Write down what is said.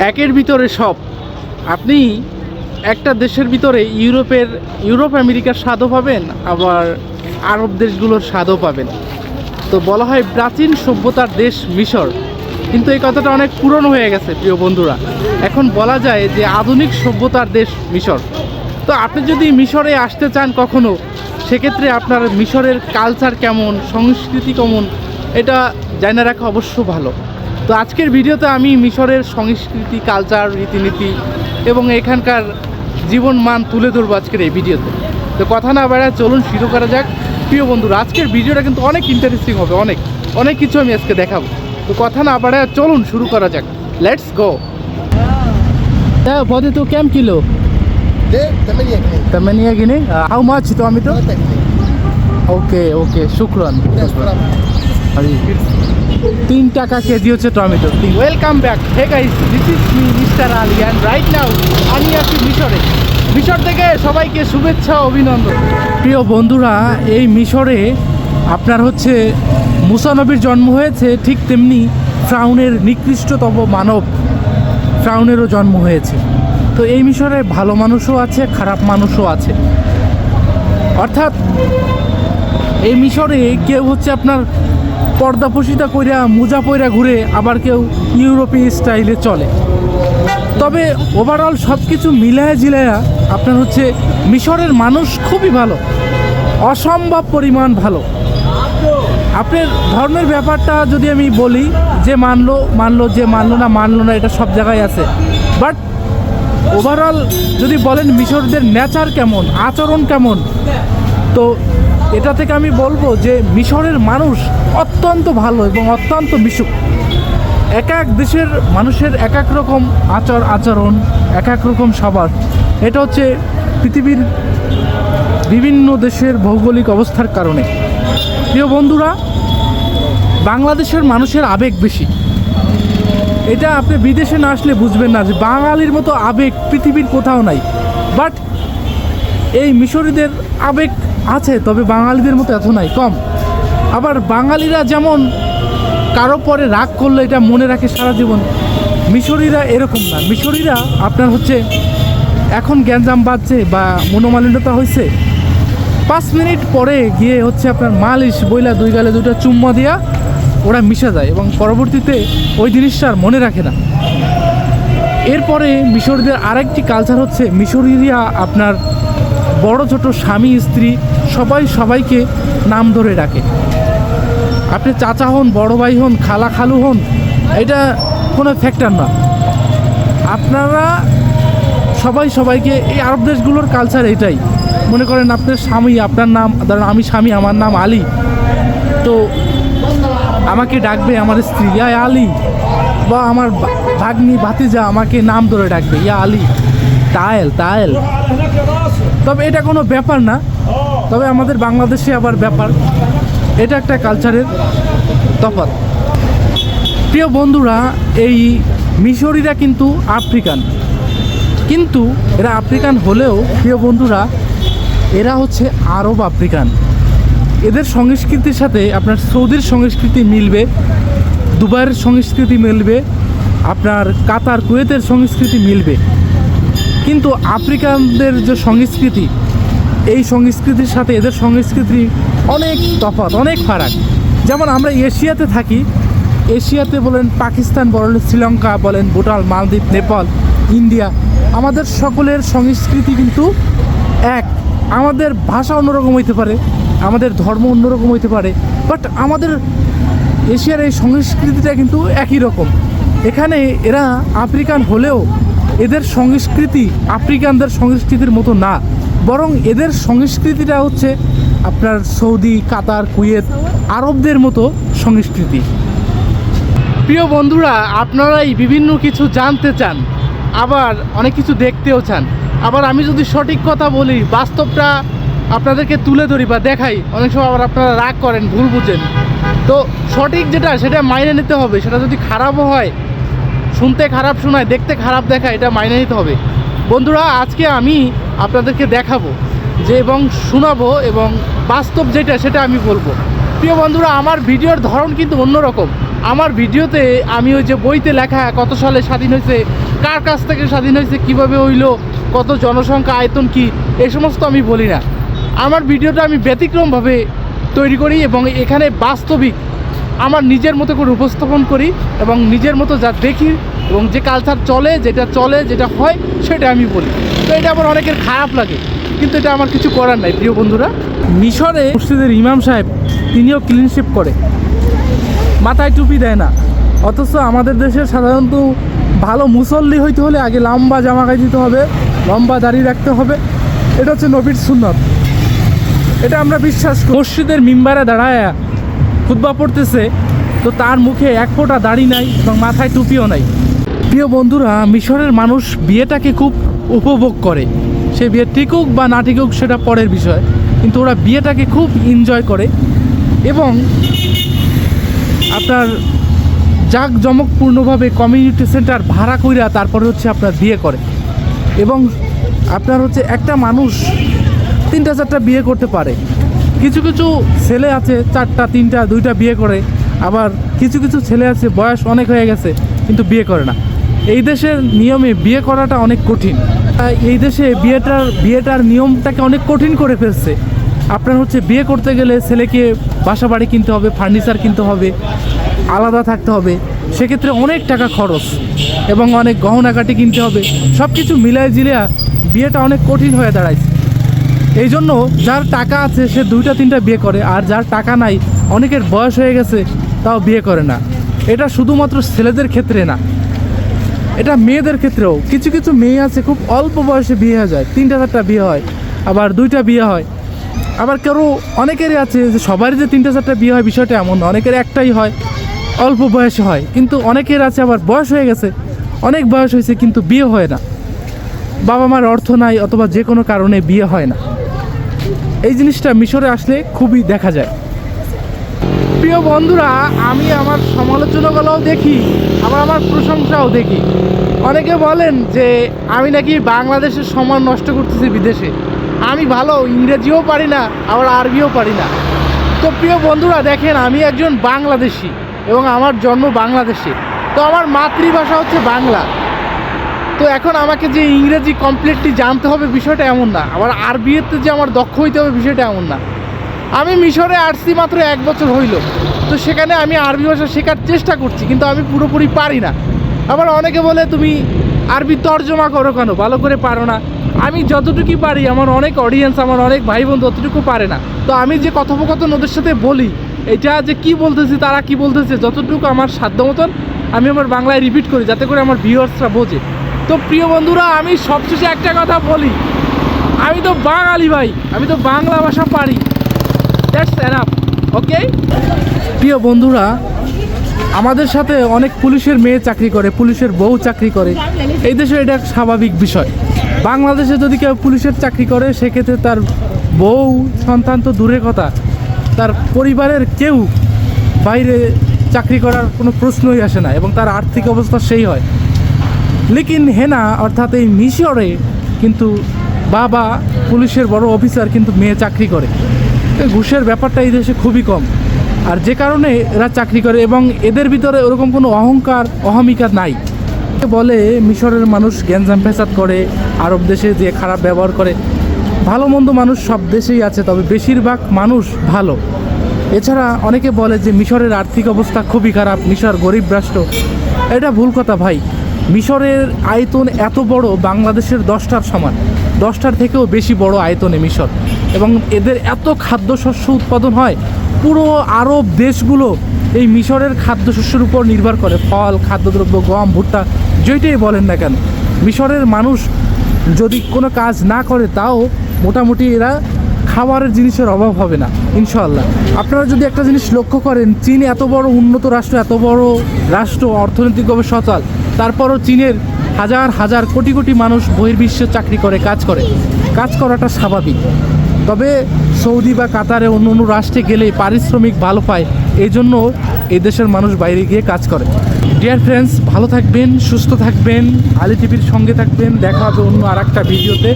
একের ভিতরে সব। আপনি একটা দেশের ভিতরে ইউরোপের, ইউরোপ আমেরিকার স্বাদও পাবেন, আবার আরব দেশগুলোর স্বাদও পাবেন। তো বলা হয় প্রাচীন সভ্যতার দেশ মিশর। কিন্তু এই কথাটা অনেক পুরনো হয়ে গেছে, প্রিয় বন্ধুরা। এখন বলা যায় যে আধুনিক সভ্যতার দেশ মিশর। তো আপনি যদি মিশরে আসতে চান কখনো, সেক্ষেত্রে আপনার মিশরের কালচার কেমন, সংস্কৃতি কেমন, এটা জানা রাখা অবশ্য ভালো। তো আজকের ভিডিওতে আমি মিশরের সংস্কৃতি কালচার রীতিনীতি এবং এখানকার জীবন মান তুলে ধরবো আজকের এই ভিডিওতে। তো কথা না বেড়ায় চলুন শুরু করা যাক। প্রিয় বন্ধুরা আজকের ভিডিওটা কিন্তু অনেক ইন্টারেস্টিং হবে অনেক অনেক কিছু আমি আজকে দেখাবো। তো কথা না বাড়ায় চলুন শুরু করা যাক। লেটস গো পদে তো কেম কিলো? গিনি মাছ তো আমি তো? ওকে ওকে শুক্রান তিন টাকা কেজি হচ্ছে tomato. Welcome back hey guys this is me mister Ali and right now আমি আছি মিশরে। মিশর থেকে সবাইকে শুভেচ্ছা, অভিনন্দন। প্রিয় বন্ধুরা, এই মিশরে আপনার হচ্ছে মুসানবির জন্ম হয়েছে ঠিক তেমনি ফ্রাউনের নিকৃষ্টতম মানব ফ্রাউনেরও জন্ম হয়েছে। তো এই মিশরে ভালো মানুষও আছে, খারাপ মানুষও আছে। অর্থাৎ এই মিশরে কেউ হচ্ছে আপনার পর্দা কইরা, মোজা পইরা ঘুরে আবার কেউ ইউরোপীয় স্টাইলে চলে। তবে ওভারঅল সব কিছু মিলায়া জিলায়া আপনার হচ্ছে মিশরের মানুষ খুবই ভালো। অসম্ভব পরিমাণ ভালো। আপনার ধর্মের ব্যাপারটা যদি আমি বলি, যে মানলো মানলো, যে মানলো না মানলো না, এটা সব জায়গায় আছে। বাট ওভারঅল যদি বলেন মিশরদের নেচার কেমন, আচরণ কেমন, তো এটা থেকে আমি বলব যে মিশরের মানুষ অত্যন্ত ভালো এবং অত্যন্ত মিশুক। এক এক দেশের মানুষের এক এক রকম আচার, আচরণ, এক এক রকম সবার এটা হচ্ছে পৃথিবীর বিভিন্ন দেশের ভৌগোলিক অবস্থার কারণে। প্রিয় বন্ধুরা, বাংলাদেশের মানুষের আবেগ বেশি। এটা আপনি বিদেশে না আসলে বুঝবেন না যে বাঙালির মতো আবেগ পৃথিবীর কোথাও নাই। বাট এই মিশরীদের আবেগ আছে, তবে বাঙালিদের মতো এত নাই, কম। আবার বাঙালিরা যেমন কারও পরে রাগ করলে, এটা মনে রাখে সারা জীবন। মিশরীরা এরকম না। মিশরীরা আপনার হচ্ছে, এখন গ্যাঞ্জাম বাজছে বা মনোমালিন্যতা হয়েছে পাঁচ মিনিট পরে গিয়ে হচ্ছে আপনার মালিশ, বইলা দুই গালে দুইটা চুম্মা দিয়া ওরা মিশে যায় এবং পরবর্তীতে ওই জিনিসটা আর মনে রাখে না। এরপরে মিশরীদের আরেকটি কালচার হচ্ছে, মিশরীরা আপনার বড় ছোট স্বামী, স্ত্রী সবাই সবাইকে নাম ধরে ডাকে। আপনি চাচা হন, বড় ভাই হন, খালা খালু হন, এটা কোনো ফ্যাক্টর না। আপনারা সবাই সবাইকে এই আরব দেশগুলোর কালচার এটাই। মনে করেন আপনার স্বামী, আপনার নাম, ধরেন আমি স্বামী, আমার নাম আলী। তো আমাকে ডাকবে আমার স্ত্রী, ইয়া আলী। বা আমার ভাগ্নি, ভাতিজা আমাকে নাম ধরে ডাকবে, ইয়া আলী। তায়েল তায়েল। তবে এটা কোনো ব্যাপার না। তবে আমাদের বাংলাদেশে আবার ব্যাপার। এটা একটা কালচারের তফাৎ। প্রিয় বন্ধুরা, এই মিশরীরা কিন্তু আফ্রিকান। কিন্তু এরা আফ্রিকান হলেও, প্রিয় বন্ধুরা, এরা হচ্ছে আরব আফ্রিকান। এদের সংস্কৃতির সাথে আপনার সৌদির সংস্কৃতি মিলবে, দুবাইয়ের সংস্কৃতি মিলবে, আপনার কাতার, কুয়েতের সংস্কৃতি মিলবে। কিন্তু আফ্রিকানদের যে সংস্কৃতি, এই সংস্কৃতির সাথে এদের সংস্কৃতি অনেক তফাৎ, অনেক ফারাক। যেমন আমরা এশিয়াতে থাকি, এশিয়াতে বলেন পাকিস্তান, বলেন শ্রীলঙ্কা, বলেন ভুটান, মালদ্বীপ, নেপাল, ইন্ডিয়া, আমাদের সকলের সংস্কৃতি কিন্তু এক। আমাদের ভাষা অন্যরকম হইতে পারে, আমাদের ধর্ম অন্যরকম হইতে পারে বাট আমাদের এশিয়ার এই সংস্কৃতিটা কিন্তু একই রকম। এখানে এরা আফ্রিকান হলেও এদের সংস্কৃতি আফ্রিকানদের সংস্কৃতির মতো না, বরং এদের সংস্কৃতিটা হচ্ছে আপনার সৌদি, কাতার, কুয়েত, আরবদের মতো সংস্কৃতি। প্রিয় বন্ধুরা, আপনারাই বিভিন্ন কিছু জানতে চান, আবার অনেক কিছু দেখতেও চান। আবার আমি যদি সঠিক কথা বলি, বাস্তবটা আপনাদেরকে তুলে ধরি বা দেখাই, অনেক সময় আবার আপনারা রাগ করেন, ভুল বুঝেন। তো সঠিক যেটা, সেটা মাইনে নিতে হবে, সেটা যদি খারাপও হয় শুনতে খারাপ শোনায়, দেখতে খারাপ দেখা এটা মাইনে নিতে হবে। বন্ধুরা, আজকে আমি আপনাদেরকে দেখাবো যে এবং শোনাবো এবং বাস্তব যেটা, সেটা আমি বলব। প্রিয় বন্ধুরা, আমার ভিডিওর ধরন কিন্তু অন্যরকম। আমার ভিডিওতে আমি ওই যে বইতে লেখা, কত সালে স্বাধীন হয়েছে, কার কাছ থেকে স্বাধীন হয়েছে, কীভাবে হইল, কত জনসংখ্যা, আয়তন কি এই সমস্ত আমি বলি না। আমার ভিডিওটা আমি ব্যতিক্রমভাবে তৈরি করি এবং এখানে বাস্তবিক আমার নিজের মতো করে উপস্থাপন করি এবং নিজের মতো যা দেখি এবং যে কালচার চলে, যেটা চলে, যেটা হয়, সেটা আমি বলি। তো এটা আমার অনেকের খারাপ লাগে, কিন্তু এটা আমার কিছু করার নাই, প্রিয় বন্ধুরা। মিশরে মসজিদের ইমাম সাহেব, তিনিও ক্লিনশিপ করে। মাথায় টুপি দেয় না। অথচ আমাদের দেশে সাধারণত ভালো মুসল্লি হইতে হলে আগে লম্বা জামা গায়ে দিতে হবে, লম্বা দাড়ি রাখতে হবে। এটা হচ্ছে নবীর সুন্নত। এটা আমরা বিশ্বাস করি। মসজিদের মিম্বারে দাঁড়ায় খুতবা পড়তেছে, তো তার মুখে এক ফোঁটা দাড়ি নাই এবং মাথায় টুপিও নাই। প্রিয় বন্ধুরা, মিশরের মানুষ বিয়েটাকে খুব উপভোগ করে। সে বিয়ে টিকুক বা না টিকুক সেটা পরের বিষয়। কিন্তু ওরা বিয়েটাকে খুব এনজয় করে এবং আপনার জাক জমকপূর্ণভাবে কমিউনিটি সেন্টার ভাড়া কইরা তারপরে হচ্ছে আপনার বিয়ে করে। এবং আপনার হচ্ছে একটা মানুষ তিনটা চারটা বিয়ে করতে পারে। কিছু কিছু ছেলে আছে, চারটা, তিনটা, দুইটা বিয়ে করে। আবার কিছু কিছু ছেলে আছে, বয়স অনেক হয়ে গেছে, কিন্তু বিয়ে করে না। এই দেশের নিয়মে বিয়ে করাটা অনেক কঠিন। এই দেশে বিয়েটার বিয়েটার নিয়মটাকে অনেক কঠিন করে ফেলছে। আপনার হচ্ছে বিয়ে করতে গেলে ছেলেকে বাসা বাড়ি কিনতে হবে, ফার্নিচার কিনতে হবে, আলাদা থাকতে হবে। সেক্ষেত্রে অনেক টাকা খরচ এবং অনেক গহনাকাটি কিনতে হবে। সব কিছু মিলায় জিলিয়া বিয়েটা অনেক কঠিন হয়ে দাঁড়াইছে। এই জন্য যার টাকা আছে, সে দুইটা, তিনটা বিয়ে করে। আর যার টাকা নাই, অনেকের বয়স হয়ে গেছে, তাও বিয়ে করে না। এটা শুধুমাত্র ছেলেদের ক্ষেত্রে না, এটা মেয়েদের ক্ষেত্রেও। কিছু কিছু মেয়ে আছে, খুব অল্প বয়সে বিয়ে হয়ে যায়। তিনটা, চারটা বিয়ে হয়, আবার দুইটা বিয়ে হয়। আবার কেউ অনেকেরই আছে যে সবারই যে তিনটা, চারটা বিয়ে হয়, বিষয়টা এমন অনেকের একটাই হয়, অল্প বয়সে হয়। কিন্তু অনেকের আছে, আবার বয়স হয়ে গেছে, অনেক বয়স হয়েছে, কিন্তু বিয়ে হয় না। বাবা মার অর্থ নাই, অথবা যে কোনো কারণে বিয়ে হয় না। এই জিনিসটা মিশরে আসলে খুবই দেখা যায়। প্রিয় বন্ধুরা, আমি আমার সমালোচনাগুলোও দেখি, আবার আমার প্রশংসাও দেখি। অনেকে বলেন যে, আমি নাকি বাংলাদেশের সময় নষ্ট করতেছি বিদেশে। আমি ভালো, ইংরেজিও পারি না, আবার আরবিও পারি না। তো প্রিয় বন্ধুরা, দেখেন, আমি একজন বাংলাদেশি এবং আমার জন্ম বাংলাদেশে। তো আমার মাতৃভাষা হচ্ছে বাংলা। তো এখন আমাকে যে ইংরেজি কমপ্লিটলি জানতে হবে বিষয়টা এমন না। আবার আরবিতে যে আমার দক্ষ হইতে হবে বিষয়টা এমন না। আমি মিশরে আসছি মাত্র এক বছর হইল। তো সেখানে আমি আরবি ভাষা শেখার চেষ্টা করছি, কিন্তু আমি পুরোপুরি পারি না। আবার অনেকে বলে, তুমি আরবি তর্জমা করো কেন? ভালো করে পারো না। আমি যতটুকু পারি, আমার অনেক অডিয়েন্স আমার অনেক ভাই বোন ততটুকু পারে না। তো আমি যে কথোপকথন ওদের সাথে বলি, এটা যে কি বলতেছি, তারা কি বলতেছে, যতটুকু আমার সাধ্য মতন আমি আমার বাংলায় রিপিট করি, যাতে করে আমার ভিউয়ার্সরা বোঝে। তো প্রিয় বন্ধুরা, আমি সবশেষে একটা কথা বলি। আমি তো বাঙালি ভাই, আমি তো বাংলা ভাষা পারি। ওকে প্রিয় বন্ধুরা, আমাদের সাথে অনেক পুলিশের মেয়ে চাকরি করে, পুলিশের বউ চাকরি করে। এই দেশে এটা স্বাভাবিক বিষয়। বাংলাদেশে যদি কেউ পুলিশের চাকরি করে, সেক্ষেত্রে তার বউ, সন্তান তো দূরের কথা। তার পরিবারের কেউ বাইরে চাকরি করার কোনো প্রশ্নই আসে না এবং তার আর্থিক অবস্থা সেই হয়। লেকিন হেনা, অর্থাৎ এই মিশরে কিন্তু বাবা পুলিশের বড় অফিসার কিন্তু মেয়ে চাকরি করে। ঘুষের ব্যাপারটা এই দেশে খুবই কম। আর যে কারণে এরা চাকরি করে এবং এদের ভিতরে ওরকম কোনো অহংকার, অহমিকা নাই। বলে মিশরের মানুষ গ্যাঞ্জাম ফেসাদ করে, আরব দেশে যে খারাপ ব্যবহার করে। ভালো মন্দ মানুষ সব দেশেই আছে, তবে বেশিরভাগ মানুষ ভালো। এছাড়া অনেকে বলে যে মিশরের আর্থিক অবস্থা খুবই খারাপ, মিশর গরিব রাষ্ট্র। এটা ভুল কথা ভাই। মিশরের আয়তন এত বড়, বাংলাদেশের দশটার সমান। দশটার থেকেও বেশি বড় আয়তনে মিশর। এবং এদের এত খাদ্যশস্য উৎপাদন হয়, পুরো আরব দেশগুলো এই মিশরের খাদ্যশস্যের উপর নির্ভর করে। ফল, খাদ্যদ্রব্য, গম, ভুট্টা যেটাই বলেন না কেন। মিশরের মানুষ যদি কোনো কাজ না করে, তাও মোটামুটি এরা খাবারের জিনিসের অভাব হবে না ইনশাল্লাহ আপনারা যদি একটা জিনিস লক্ষ্য করেন, চীন এত বড় উন্নত রাষ্ট্র, এত বড় রাষ্ট্র অর্থনৈতিকভাবে সচল। তারপরও চীনের হাজার হাজার কোটি কোটি মানুষ বহির্বিশ্বে চাকরি করে, কাজ করে। কাজ করাটা স্বাভাবিক। তবে সৌদি বা কাতারে অন্য অন্য রাষ্ট্রে গেলে পারিশ্রমিক ভালো পায় এই জন্য এই দেশের মানুষ বাইরে গিয়ে কাজ করে। ডিয়ার ফ্রেন্ডস ভালো থাকবেন, সুস্থ থাকবেন, আলি টিভির সঙ্গে থাকবেন, দেখা হবে অন্য আর একটা ভিডিওতে।